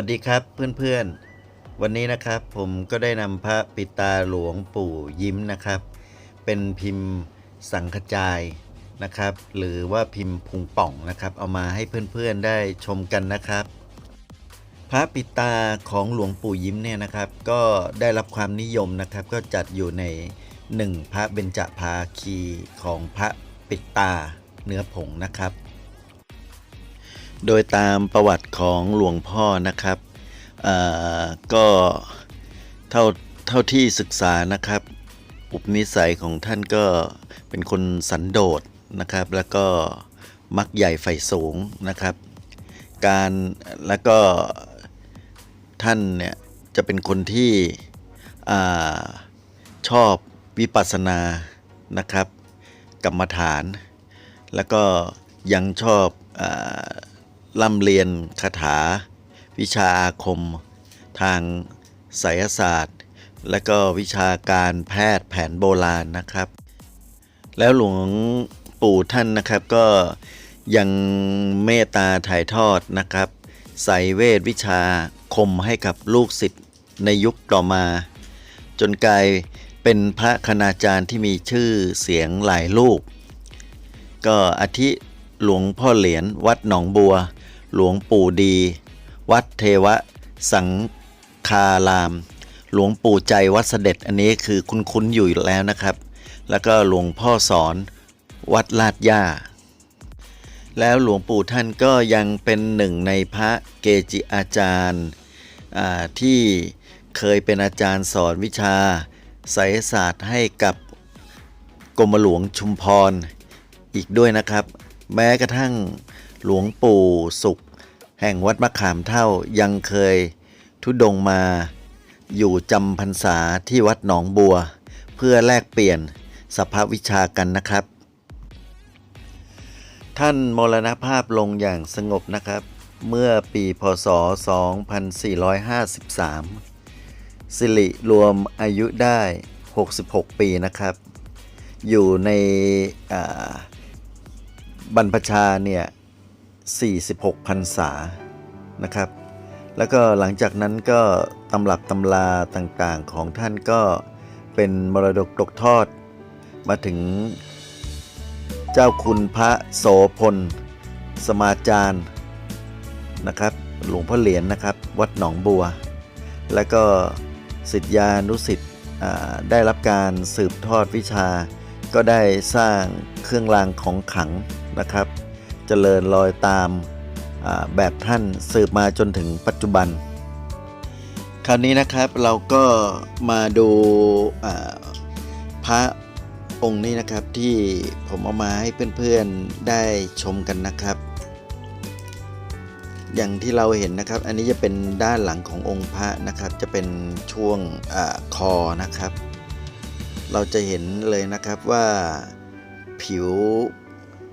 วัสดีครับเพื่อนๆ วันนี้นะครับผมก็ได้นำพระปิตาหลวงปู่ยิ้มนะครับ เป็นพิมพ์สังขจายนะครับ หรือว่าพิมพ์พุงป่องนะครับ เอามาให้เพื่อนๆได้ชมกันนะครับ พระปิตาของหลวงปู่ยิ้มเนี่ยนะครับ ก็ได้รับความนิยมนะครับ ก็จัดอยู่ในหนึ่งพระเบญจภาคีของพระปิตาเนื้อผงนะครับ โดยตามประวัติของหลวงพ่อนะครับก็เท่าเท่าที่ศึกษานะครับ อุปนิสัยของท่านก็เป็นคนสันโดษนะครับ แล้วก็มักใหญ่ไฟสูงนะครับ การแล้วก็ท่านเนี่ยจะเป็นคนที่อชอบวิปัสสนานะครับ กรรมฐาน แล้วก็ยังชอบอ ลำเรียนคาถา วิชาอาคม ทางไสยศาสตร์ และก็วิชาการแพทย์แผนโบราณนะครับ แล้วหลวงปู่ท่านนะครับก็ยังเมตตาถ่ายทอดนะครับใส่เวทวิชาคมให้กับลูกศิษย์ในยุคต่อมา จนกลายเป็นพระคณาจารย์ที่มีชื่อเสียงหลายรูป ก็อาทิหลวงพ่อเหรียญวัดหนองบัว หลวงปู่ดี วัดเทวสังคาราม หลวงปู่ใจวัดเสด็จอันนี้คือคุ้นๆอยู่แล้วนะครับ แล้วก็หลวงพ่อสอน วัดลาดย่า แล้วหลวงปู่ท่านก็ยังเป็นหนึ่งในพระเกจิอาจารย์ที่เคยเป็นอาจารย์สอนวิชาไสยศาสตร์ให้กับกรมหลวงชุมพรอีกด้วยนะครับ แม้กระทั่งหลวงปู่สุข แห่งวัดมะขามเท่ายังเคยทุดงมา อยู่จำพรรษาที่วัดหนองบัว เพื่อแลกเปลี่ยนสภาพวิชากันนะครับ ท่านมรณภาพลงอย่างสงบนะครับ เมื่อปีพศ 2453 สิริรวมอายุได้ 66 ปีนะครับ อยู่ในบรรพชาเนี่ย 46พรรษานะครับ แล้วก็หลังจากนั้นก็ตำรับตำราต่างๆของท่านก็เป็นมรดกตกทอด มาถึงเจ้าคุณพระโสพล สมาจารย์นะครับ หลวงพ่อเหรียญนะครับ วัดหนองบัว แล้วก็สิทธิานุสิทธิ์ได้รับการสืบทอดวิชา ก็ได้สร้างเครื่องรางของขังนะครับ เจริญรอยตามแบบท่านสืบมาจนถึงปัจจุบัน คราวนี้นะครับเราก็มาดูพระองค์นี้นะครับที่ผมเอามาให้เพื่อนๆได้ชมกันนะครับ อย่างที่เราเห็นนะครับ อันนี้จะเป็นด้านหลังขององค์พระนะครับ จะเป็นช่วงอคอนะครับ เราจะเห็นเลยนะครับว่าผิว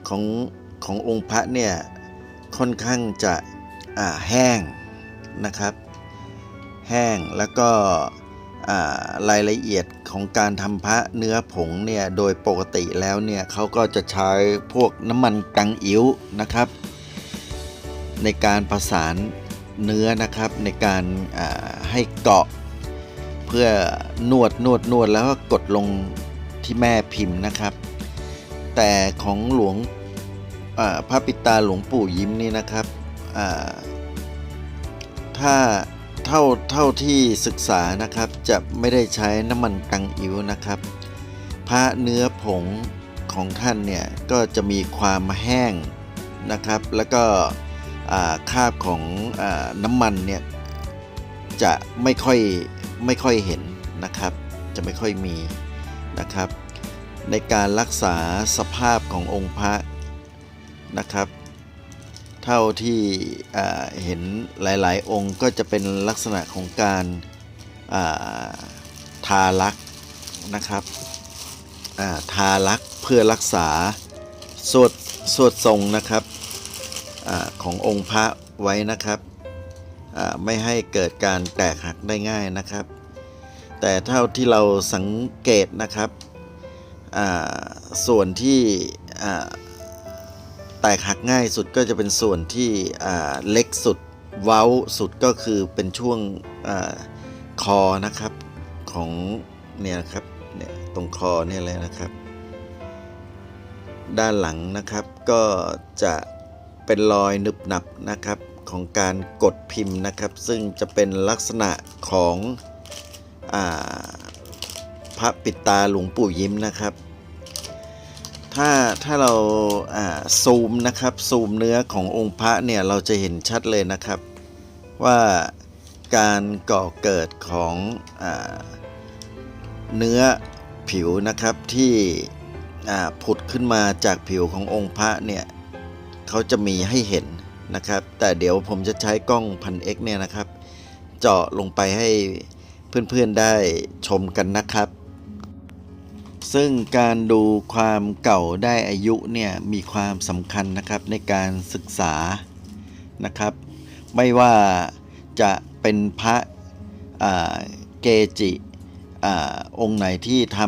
ของ ขององค์พระเนี่ยค่อนข้างจะแห้งนะครับ แห้งแล้วก็รายละเอียดของการทำพระเนื้อผงเนี่ยโดยปกติแล้วเนี่ยเขาก็จะใช้พวกน้ำมันกังอิ๋วนะครับ ในการประสานเนื้อนะครับในการให้เกาะ เพื่อนวดนวดนวดแล้วก็กดลงที่แม่พิมพ์นะครับ แต่ของหลวง พระปิตาหลวงปู่ยิ้มนี่นะครับถ้าเท่าเท่าที่ศึกษานะครับจะไม่ได้ใช้น้ำมันกังอิ๋วนะครับ พระเนื้อผงของท่านเนี่ยก็จะมีความแห้งนะครับ แล้วก็คราบของอน้ำมันเนี่ยจะไม่ค่อยไม่ค่อยเห็นนะครับ จะไม่ค่อยมีนะครับ ในการรักษาสภาพขององค์พระ นะครับ เท่าที่เห็นหลายๆ องค์ก็จะเป็นลักษณะของการาทาลักษ์นะครับาทาลักษ์เพื่อรักษาสวดสวดทรงนะครับอขององค์พระไว้นะครับไม่ให้เกิดการแตกหักได้ง่ายนะครับ แต่เท่าที่เราสังเกตนะครับส่วนที่ แตกหักง่ายสุดก็จะเป็นส่วนที่เล็กสุดเว้าสุดก็คือเป็นช่วงอคอนะครับของเนี่ยครับเนี่ยตรงคอเนี่ยเลยนะครับ ด้านหลังนะครับก็จะเป็นรอยหนึบหนับนะครับของการกดพิมพ์นะครับ ซึ่งจะเป็นลักษณะของอพระปิดตาหลวงปู่ยิ้มนะครับ ถ้าถ้าเราซูมนะครับซูมเนื้อขององค์พระเนี่ยเราจะเห็นชัดเลยนะครับ ว่าการก่อเกิดของอเนื้อผิวนะครับที่ผุดขึ้นมาจากผิวขององค์พระเนี่ยเขาจะมีให้เห็นนะครับ แต่เดี๋ยวผมจะใช้กล้องพันเอกเนี่ยนะครับ เจาะลงไปให้เพื่อนๆได้ชมกันนะครับ ซึ่งการดูความเก่าได้อายุเนี่ยมีความสำคัญนะครับในการศึกษานะครับ ไม่ว่าจะเป็นพระเกจิอองค์ไหนที่ท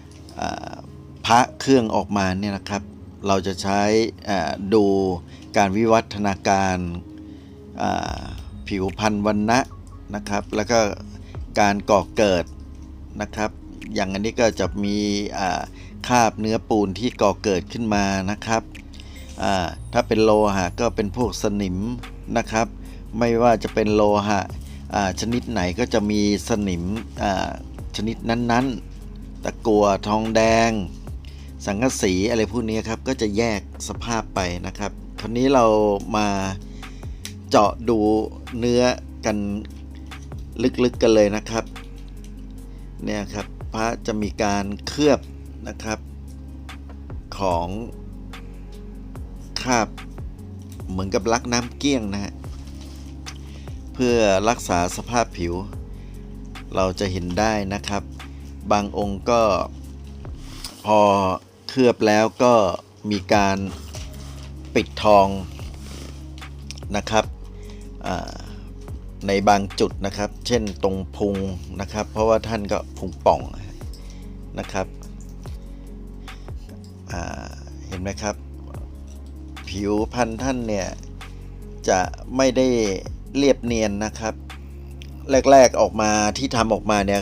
ำพระเครื่องออกมาเนี่ยนะครับ เราจะใช้ดูการวิวัฒนาการผิวพันธุ์วันนะนะครับ แล้วก็การก่อเกิดนะครับ อย่างอันนี้ก็จะมีคาบเนื้อปูนที่ก่อเกิดขึ้นมานะครับถ้าเป็นโลหะก็เป็นพวกสนิมนะครับ ไม่ว่าจะเป็นโลหะชนิดไหนก็จะมีสนิมชนิดนั้นๆ ตะกัวทองแดง สังกะสีอะไรพวกนี้ครับก็จะแยกสภาพไปนะครับคราวนี้เรามาเจาะดูเนื้อกันลึกๆกันเลยนะครับ เนี่ยครับ พระจะมีการเคลือบนะครับของคราบเหมือนกับลักน้ำเกี้ยงนะฮะเพื่อรักษาสภาพผิว เราจะเห็นได้นะครับ บางองค์ก็พอเคลือบแล้วก็มีการปิดทองนะครับในบางจุดนะครับ เช่นตรงพุงนะครับ เพราะว่าท่านก็พุงป่อง นะครับเห็นไหมครับ ผิวพันธุ์ท่านเนี่ย จะไม่ได้เรียบเนียนนะครับ แรกๆออกมาที่ทำออกมาเนี่ย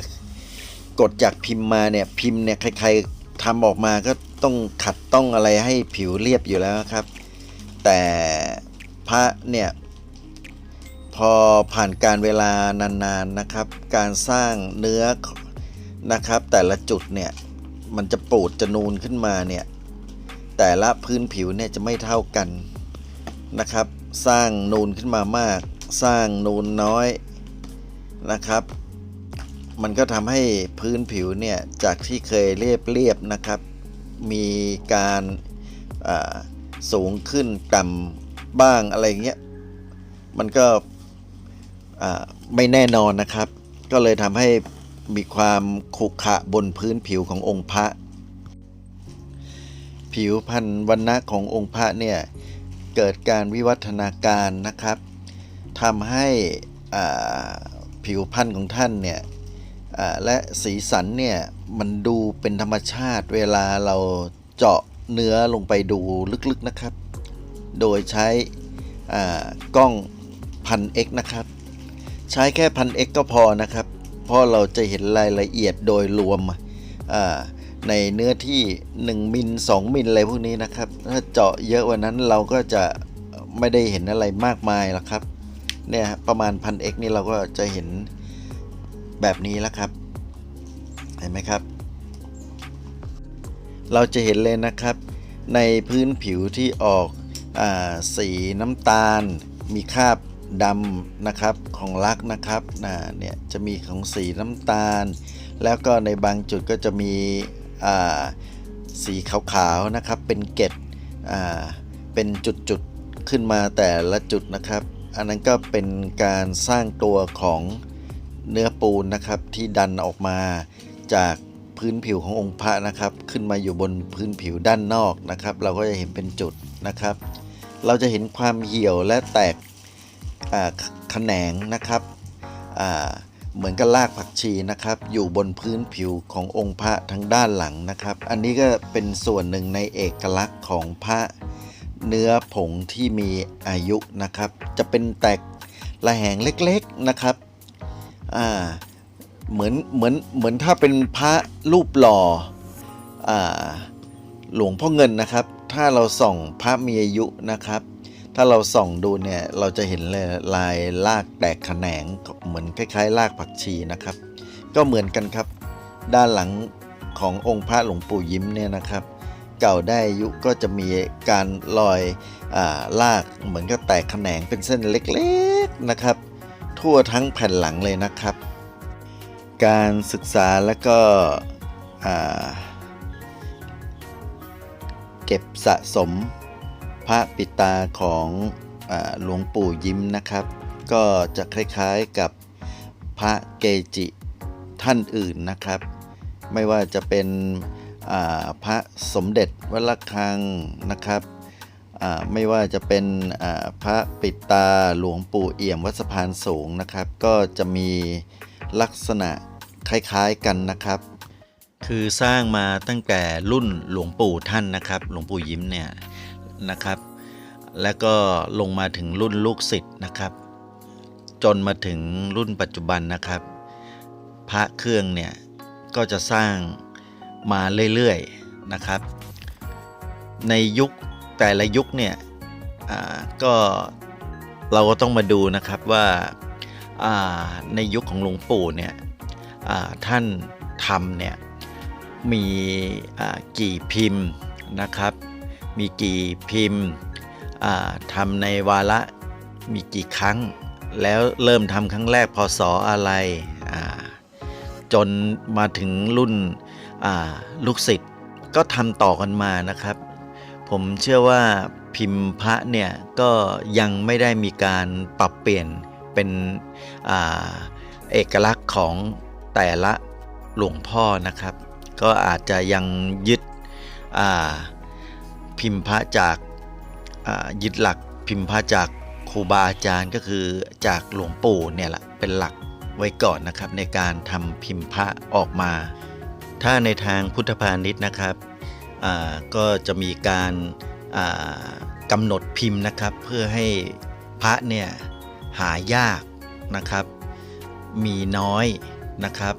กดจากพิมพ์มาเนี่ยพิมพ์เนี่ยใครๆทำออกมาก็ต้องขัดต้องอะไรให้ผิวเรียบอยู่แล้วครับ แต่พระเนี่ยพอผ่านการเวลานานๆนะครับ การสร้างเนื้อ นะครับ แต่ละจุดเนี่ยมันจะปูดจะนูนขึ้นมาเนี่ยแต่ละพื้นผิวเนี่ยจะไม่เท่ากันนะครับ สร้างนูนขึ้นมามาก สร้างนูนน้อยนะครับ มันก็ทำให้พื้นผิวเนี่ยจากที่เคยเรียบเรียบนะครับ มีการาสูงขึ้นต่ำบ้างอะไรเงี้ยมันก็ไม่แน่นอนนะครับ ก็เลยทำให้ มีความขรุขระบนพื้นผิวขององค์พระ ผิวพันธุ์วันณะขององค์พระเนี่ย เกิดการวิวัฒนาการนะครับทำให้ผิวพันธุ์ของท่านเนี่ยและสีสันเนี่ย มันดูเป็นธรรมชาติเวลาเราเจาะเนื้อลงไปดูลึกๆนะครับ โดยใช้กล้องพัน X นะครับ ใช้แค่พัน X ก็พอนะครับ เพราะเราจะเห็นรายละเอียดโดยรวมในเนื้อที่ 1 มิล 2 มิลอะไรพวกนี้นะครับ ถ้าเจาะเยอะกว่านั้นเราก็จะไม่ได้เห็นอะไรมากมายหรอกครับเนี่ยประมาณพัน X นี่เราก็จะเห็นแบบนี้แล้วครับ เห็นไหมครับ เราจะเห็นเลยนะครับ ในพื้นผิวที่ออกอสีน้ำตาล มีคราบ ดำนะครับของลักนะครับนะเนี่ยจะมีของสีน้ำตาล แล้วก็ในบางจุดก็จะมีอ่าสีขาวๆนะครับ เป็นเกล็ดเป็นจุดๆขึ้นมาแต่ละจุดนะครับ อันนั้นก็เป็นการสร้างตัวของเนื้อปูนนะครับที่ดันออกมาจากพื้นผิวขององค์พระนะครับ ขึ้นมาอยู่บนพื้นผิวด้านนอกนะครับ เราก็จะเห็นเป็นจุดนะครับ เราจะเห็นความเหี่ยวและแตก แขนงนะครับเหมือนกับรากผักชีนะครับ อยู่บนพื้นผิวขององค์พระทางด้านหลังนะครับ อันนี้ก็เป็นส่วนหนึ่งในเอกลักษณ์ของพระเนื้อผงที่มีอายุนะครับ จะเป็นแตกระแหงเล็กๆนะครับอ่าเหมือนเหมือนเหมือนถ้าเป็นพระรูปหล่ออ่าหลวงพ่อเงินนะครับ ถ้าเราส่องพระมีอายุนะครับ ถ้าเราส่องดูเนี่ยเราจะเห็นเลยลายลากแตกแขนงเหมือนคล้ายๆลากผักชีนะครับ ก็เหมือนกันครับ ด้านหลังขององค์พระหลวงปู่ยิ้มเนี่ยนะครับ เก่าได้ยุก็จะมีการลอยอาลากเหมือนกับแตกแขนงเป็นเส้นเล็กๆนะครับ ทั่วทั้งแผ่นหลังเลยนะครับ การศึกษาแล้วก็เก็บสะสม ระปิตาของอหลวงปู่ยิ้มนะครับ ก็จะคล้ายๆกับพระเกจิท่านอื่นนะครับ ไม่ว่าจะเป็นพระสมเด็จวัดระฆังนะครับไม่ว่าจะเป็นพระปิตาหลวงปู่เอี่ยมวัดสะพานสูงนะครับ ก็จะมีลักษณะคล้ายๆกันนะครับ คือสร้างมาตั้งแต่รุ่นหลวงปู่ท่านนะครับ หลวงปู่ยิ้มเนี่ย นะครับ แล้วก็ลงมาถึงรุ่นลูกศิษย์นะครับ จนมาถึงรุ่นปัจจุบันนะครับ พระเครื่องเนี่ยก็จะสร้างมาเรื่อยๆนะครับ ในยุคแต่ละยุคเนี่ยก็เราก็ต้องมาดูนะครับว่าในยุคของหลวงปู่เนี่ยท่านทำเนี่ยมีกี่พิมพ์นะครับ มีกี่พิมพ์ทำในวาระมีกี่ครั้ง แล้วเริ่มทำครั้งแรกพศอะไรจนมาถึงรุ่นลูกศิษย์ก็ทำต่อกันมานะครับ ผมเชื่อว่าพิมพ์พระเนี่ยก็ยังไม่ได้มีการปรับเปลี่ยนเป็นอเอกลักษณ์ของแต่ละหลวงพ่อนะครับ ก็อาจจะยังยึดอ่า พิมพ์พระจากยึดหลักพิมพ์พระจากครูบาอาจารย์ก็คือจากหลวงปู่เนี่ยแหละเป็นหลักไว้ก่อนนะครับในการทำพิมพ์พระออกมา ถ้าในทางพุทธพาณิชย์นะครับก็จะมีการอ่ากำหนดพิมพ์นะครับ เพื่อให้พระเนี่ยหายากนะครับ มีน้อยนะครับ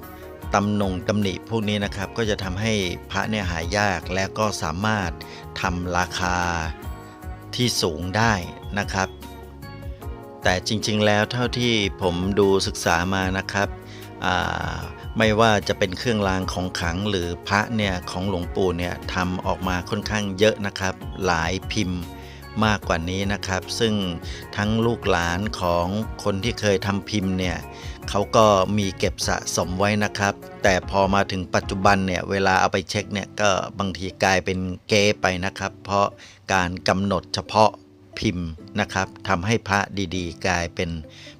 ตำหนงตำหนิพวกนี้นะครับก็จะทำให้พระเนี่ยหายากและก็สามารถทำราคาที่สูงได้นะครับ แต่จริงๆแล้วเท่าที่ผมดูศึกษามานะครับไม่ว่าจะเป็นเครื่องรางของขลังหรือพระเนี่ยของหลวงปู่เนี่ยทำออกมาค่อนข้างเยอะนะครับ หลายพิมพ์มากกว่านี้นะครับ ซึ่งทั้งลูกหลานของคนที่เคยทำพิมพ์เนี่ย เขาก็มีเก็บสะสมไว้นะครับ แต่พอมาถึงปัจจุบันเนี่ยเวลาเอาไปเช็คเนี่ยก็บางทีกลายเป็นเก๊ไปนะครับ เพราะการกำหนดเฉพาะพิมพ์นะครับทำให้พระดีๆ กลายเป็น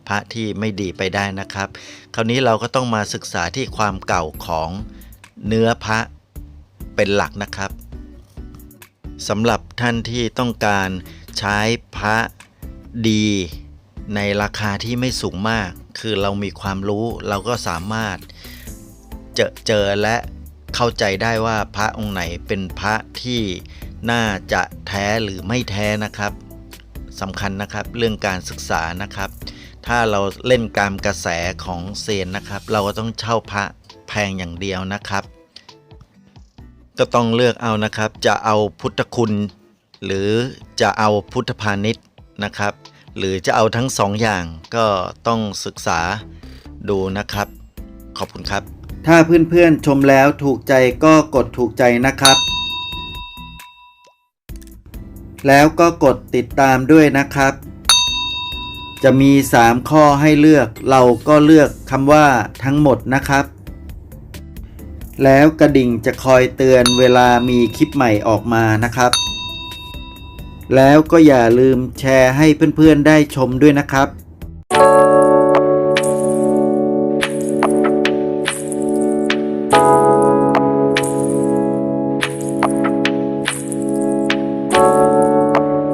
พระที่ไม่ดีไปได้นะครับ คราวนี้เราก็ต้องมาศึกษาที่ความเก่าของเนื้อพระเป็นหลักนะครับสำหรับท่านที่ต้องการใช้พระดีในราคาที่ไม่สูงมาก คือเรามีความรู้เราก็สามารถเจอเจอและเข้าใจได้ว่าพระองค์ไหนเป็นพระที่น่าจะแท้หรือไม่แท้นะครับสำคัญนะครับเรื่องการศึกษานะครับ ถ้าเราเล่นตามกระแสของเซยนนะครับ เราก็ต้องเช่าพระแพงอย่างเดียวนะครับ ก็ต้องเลือกเอานะครับ จะเอาพุทธคุณ หรือจะเอาพุทธพาณิชย์นะครับ หรือจะเอาทั้งสองอย่างก็ต้องศึกษาดูนะครับ ขอบคุณครับ ถ้าเพื่อนๆชมแล้วถูกใจก็กดถูกใจนะครับ แล้วก็กดติดตามด้วยนะครับ จะมี 3 ข้อให้เลือกเราก็เลือกคำว่าทั้งหมดนะครับ แล้วกระดิ่งจะคอยเตือนเวลามีคลิปใหม่ออกมานะครับ แล้วก็อย่าลืมแชร์ให้เพื่อนๆได้ชมด้วยนะครับ